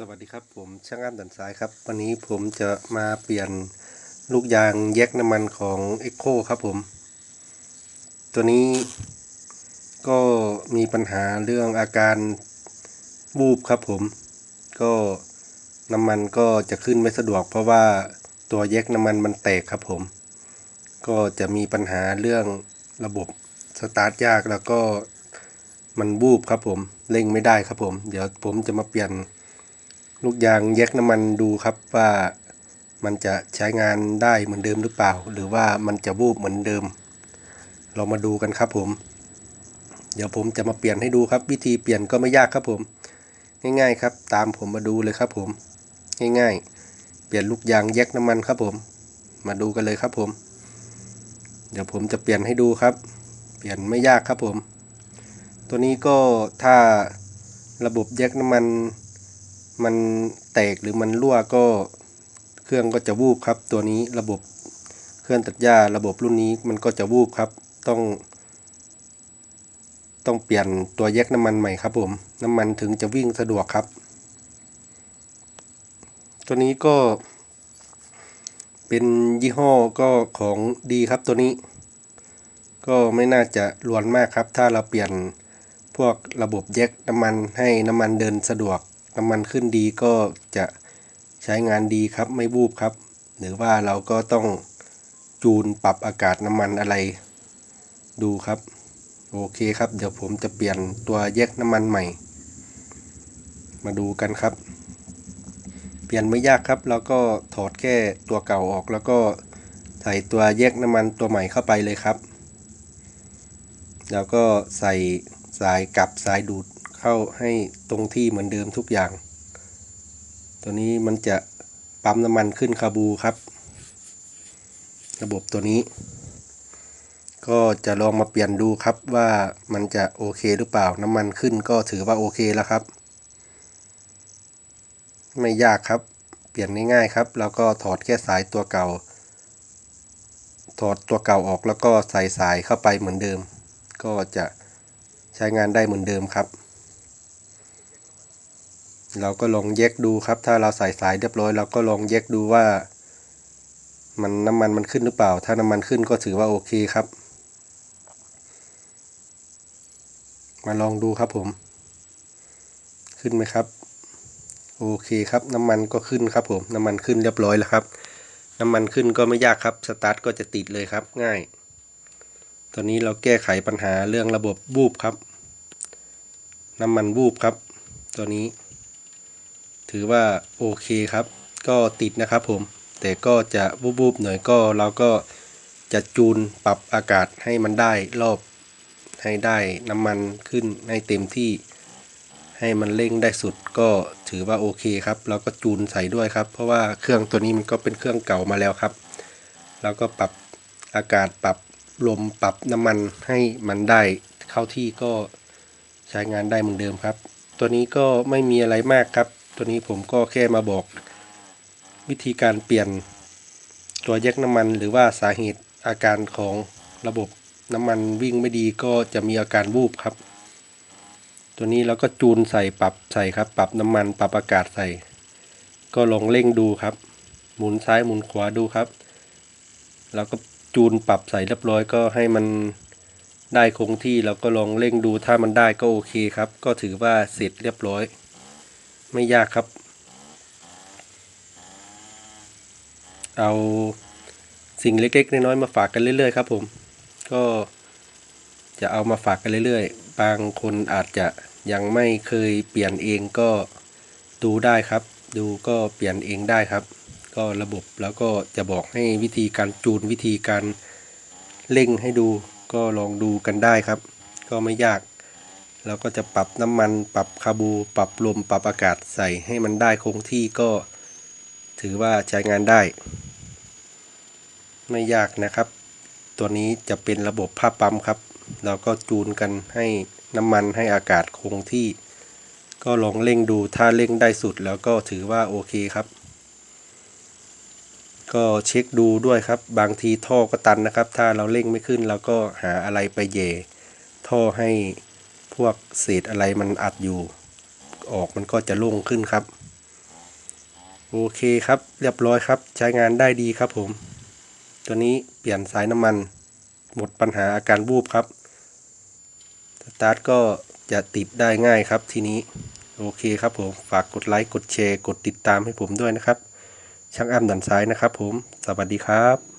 สวัสดีครับผมช่างอ้าดันซ้ายครับ วันนี้ผมจะมาเปลี่ยนลูกยางแยกน้ำมันของ e c h o ครับผม ตัวนี้ก็มีปัญหาเรื่องอาการบูบครับผม ก็น้ำมันก็จะขึ้นไม่สะดวก เพราะว่าตัวแยกน้ำมันมันแตกครับผม ก็จะมีปัญหาเรื่องระบบสตาร์ทยากแล้วก็มันบูบครับผมเร่งไม่ได้ครับผม เดี๋ยวผมจะมาเปลี่ยน ลูกยางแยกน้ำมันดูครับว่ามันจะใช้งานได้เหมือนเดิมหรือเปล่า หรือว่ามันจะวูบเหมือนเดิม เรามาดูกันครับผม เดี๋ยวผมจะมาเปลี่ยนให้ดูครับ วิธีเปลี่ยนก็ไม่ยากครับผม ง่ายๆครับ ตามผมมาดูเลยครับผม ง่ายๆ เปลี่ยนลูกยางแยกน้ำมันครับผม มาดูกันเลยครับผม เดี๋ยวผมจะเปลี่ยนให้ดูครับ เปลี่ยนไม่ยากครับผม ตัวนี้ก็ถ้าระบบแยกน้ำมัน มันแตกหรือมันรั่วก็เครื่องก็จะวูบครับ ตัวนี้ระบบเครื่องตัดหญ้าระบบรุ่นนี้มันก็จะวูบครับ ต้อง ต้องเปลี่ยนตัวแยกน้ำมันใหม่ครับผม น้ำมันถึงจะวิ่งสะดวกครับ ตัวนี้ก็ เป็นยี่ห้อก็ของดีครับตัวนี้ ก็ไม่น่าจะรวนมากครับ ถ้าเราเปลี่ยนพวกระบบแยกน้ำมันให้น้ำมันเดินสะดวก น้ำมันขึ้นดีก็จะใช้งานดีครับไม่บูบครับ หรือว่าเราก็ต้องจูนปรับอากาศน้ำมันอะไร ดูครับ โอเคครับ เดี๋ยวผมจะเปลี่ยนตัวแยกน้ำมันใหม่ มาดูกันครับ เปลี่ยนไม่ยากครับ แล้วก็ถอดแค่ตัวเก่าออกแล้วก็ใส่ตัวแยกน้ำมันตัวใหม่เข้าไปเลยครับ แล้วก็ใส่สายกลับสายดูด เข้าให้ตรงที่เหมือนเดิมทุกอย่าง ตัวนี้มันจะปั๊มน้ำมันขึ้นคาบูครับ ระบบตัวนี้ ก็จะลองมาเปลี่ยนดูครับว่ามันจะโอเคหรือเปล่าน้ำมันขึ้นก็ถือว่าโอเคแล้วครับ ไม่ยากครับ เปลี่ยนง่ายๆครับ แล้วก็ถอดแค่สายตัวเก่า ถอดตัวเก่าออกแล้วก็ใส่สายเข้าไปเหมือนเดิม ก็จะใช้งานได้เหมือนเดิมครับ เราก็ลองแยกดูครับ ถ้าเราใส่สายเรียบร้อยเราก็ลองแยกดูว่า มันน้ำมันมันขึ้นหรือเปล่า ถ้าน้ำมันขึ้นก็ถือว่าโอเคครับ มาลองดูครับผม ขึ้นไหมครับ โอเคครับ น้ำมันก็ขึ้นครับผม น้ำมันขึ้นเรียบร้อยแล้วครับ น้ำมันขึ้นก็ไม่ยากครับ สตาร์ทก็จะติดเลยครับ ง่าย ตอนนี้เราแก้ไขปัญหาเรื่องระบบบูบครับ น้ำมันบูบครับ ตัวนี้ ถือว่าโอเคครับ ก็ติดนะครับผม แต่ก็จะบูบๆหน่อยก็เราก็จะจูนปรับอากาศให้มันได้รอบให้ได้น้ำมันขึ้นให้เต็มที่ ให้มันเร่งได้สุดก็ถือว่าโอเคครับเราก็จูนใส่ด้วยครับ เพราะว่าเครื่องตัวนี้มันก็เป็นเครื่องเก่ามาแล้วครับ แล้วก็ปรับอากาศปรับลมปรับน้ำมันให้มันได้เข้าที่ก็ใช้งานได้เหมือนเดิมครับ ตัวนี้ก็ไม่มีอะไรมากครับ ตัวนี้ผมก็แค่มาบอก วิธีการเปลี่ยนตัวแยกน้ำมันหรือว่าสาเหตุอาการของระบบน้ำมันวิ่งไม่ดีก็จะมีอาการวูบครับ ตัวนี้เราก็จูนใส่ปรับใส่ครับ ปรับน้ำมันปรับอากาศใส่ ก็ลองเร่งดูครับ หมุนซ้ายหมุนขวาดูครับแล้วก็จูนปรับใส่เรียบร้อยก็ให้มันได้คงที่แล้วก็ลองเร่งดูถ้ามันได้ก็โอเคครับ ก็ถือว่าเสร็จเรียบร้อย ไม่ยากครับ เอาสิ่งเล็กๆน้อยๆมาฝากกันเรื่อยๆครับ ผม ก็จะเอามาฝากกันเรื่อยๆ บางคนอาจจะยังไม่เคยเปลี่ยนเองก็ดูได้ครับ ดูก็เปลี่ยนเองได้ครับ ก็ระบบแล้วก็จะบอกให้วิธีการจูนวิธีการเร่งให้ดูก็ลองดูกันได้ครับ ก็ไม่ยาก เราก็จะปรับน้ำมันปรับคาบู ปรับลมปรับอากาศใส่ให้มันได้คงที่ก็ถือว่าใช้งานได้ ไม่ยากนะครับ ตัวนี้จะเป็นระบบผ้าปั๊มครับ เราก็จูนกันให้น้ำมันให้อากาศคงที่ ก็ลองเร่งดูถ้าเร่งได้สุดแล้วก็ถือว่าโอเคครับ ก็เช็คดูด้วยครับ บางทีท่อก็ตันนะครับ ถ้าเราเร่งไม่ขึ้นเราก็หาอะไรไปเย่ท่อให้ พวกเศษอะไรมันอัดอยู่ ออกมันก็จะโล่งขึ้นครับ โอเคครับ เรียบร้อยครับ ใช้งานได้ดีครับผม ตัวนี้เปลี่ยนสายน้ำมัน หมดปัญหาอาการบูบครับสตาร์ทก็จะติดได้ง่ายครับทีนี้ โอเคครับผม ฝากกดไลค์ กดแชร์ กดติดตามให้ผมด้วยนะครับ ช่างอ้ำดันซ้ายนะครับผม สวัสดีครับ